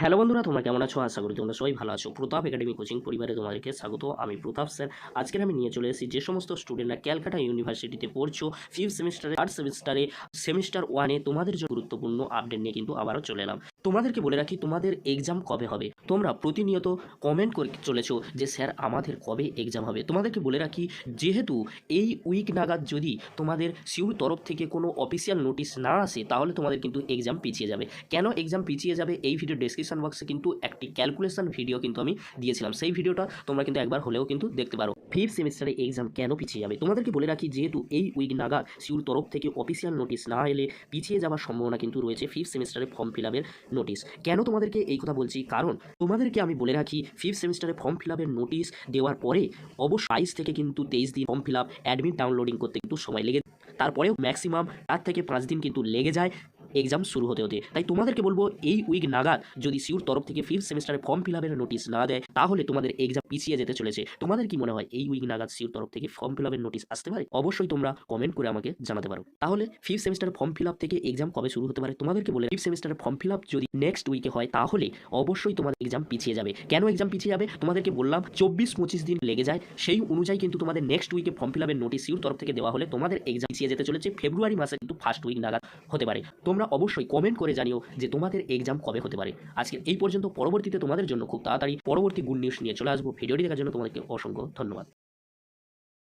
Hello বন্ধুরা, তোমরা কেমন আছো? আশা করি তোমরা সবাই ভালো আছো। প্রতাপ একাডেমি কোচিং পরিবারে তোমাদেরকে স্বাগত। আমি প্রতাপ স্যার আজকের আমি নিয়ে চলে এসেছি যে সমস্ত স্টুডেন্টরা ক্যালকাটা ইউনিভার্সিটিতে পড়ছো ফিফথ সেমিস্টারে থার্ড সেমিস্টারে সেমিস্টার ওয়ানে তোমাদের জন্য গুরুত্বপূর্ণ আপডেট নিয়ে কিন্তু আবারও চলে এলাম। তোমাদেরকে বলে রাখি, তোমাদের এক্সাম কবে হবে? তোমরা প্রতিনিয়ত কমেন্ট করে চলেছো যে, স্যার, আমাদের কবে এক্সাম হবে? তোমাদেরকে বলে রাখি, যেহেতু এই উইক নাগাদ যদি তোমাদের সিউর তরফ থেকে কোনো অফিসিয়াল নোটিশ না আসে, তাহলে তোমাদের কিন্তু এক্সাম পিছিয়ে যাবে। কেন এক্সাম পিছিয়ে যাবে? এই ভিডিও ডেসক্রিপশন বক্সে কিন্তু একটি ক্যালকুলেশন ভিডিও কিন্তু আমি দিয়েছিলাম। সেই ভিডিওটা তোমরা কিন্তু একবার হলেও কিন্তু দেখতে পারো। ফিফথ সেমিস্টারে এক্সাম কেন পিছিয়ে যাবে? তোমাদেরকে বলে রাখি, যেহেতু এই উইক নাগাদ সিউর তরফ থেকে অফিসিয়াল নোটিশ না এলে পিছিয়ে যাওয়ার সম্ভাবনা কিন্তু রয়েছে ফিফথ সেমিস্টারে ফর্ম ফিল আপের নোটিশ কেন তোমাদেরকে এই কথা বলছি? কারণ তোমাদেরকে আমি বলে রাখি ফিফথ সেমিস্টারে ফর্ম ফিল আপের নোটিশ দেওয়ার পরে অবশ্য বাইশ থেকে কিন্তু তেইশ দিন form fill up admit downloading করতে কিন্তু সময় লেগে তারপরেও ম্যাক্সিমাম চার থেকে পাঁচ দিন কিন্তু লেগে যায়। এক্সাম শুরু হতে হতে। তাই তোমাদেরকে বলব, এই উইক নাগাদ যদি সিউর তরফ থেকে ফিফথ সেমিস্টারে ফর্ম ফিল আপের নোটিশ না দেয়, তাহলে তোমাদের এক্সাম পিছিয়ে যেতে চলেছে। তোমাদের কি মনে হয়, এই উইক নাগাদ সিউর তরফ থেকে ফর্ম ফিল আপের নোটিশ আসতে পারে? অবশ্যই তোমরা কমেন্ট করে আমাকে জানাতে পারো। তাহলে ফিফথ সেমিস্টারের ফর্ম ফিল আপ থেকে এক্সাম কবে শুরু হতে পারে? তোমাদেরকে বলে ফিফথ সেমিস্টারের ফর্ম ফিল আপ যদি নেক্সট উইকে হয়, তাহলে অবশ্যই তোমাদের এক্সাম পিছিয়ে যাবে। কেন এক্সাম পিছিয়ে যাবে? তোমাদেরকে বললাম চব্বিশ পঁচিশ দিন লেগে যায়। সেই অনুযায়ী কিন্তু তোমাদের নেক্সট উইকে ফর্ম ফিল আপের নোটিশ সিউর তরফ থেকে দেওয়া হলে তোমাদের এক্সাম পিছিয়ে যেতে চলেছে। ফেব্রুয়ারি মাসে কিন্তু ফার্স্ট উইক নাগাদ হতে পারে। তোমরা অবশ্যই কমেন্ট করে জানিও যে তোমাদের এক্সাম কবে হতে পারে। আজকে এই পর্যন্ত, পরবর্তীতে তোমাদের জন্য খুব তাড়াতাড়ি পরবর্তী গুড নিউজ নিয়ে চলে আসব। ভিডিওটি দেখার জন্য তোমাদেরকে অসংখ্য ধন্যবাদ।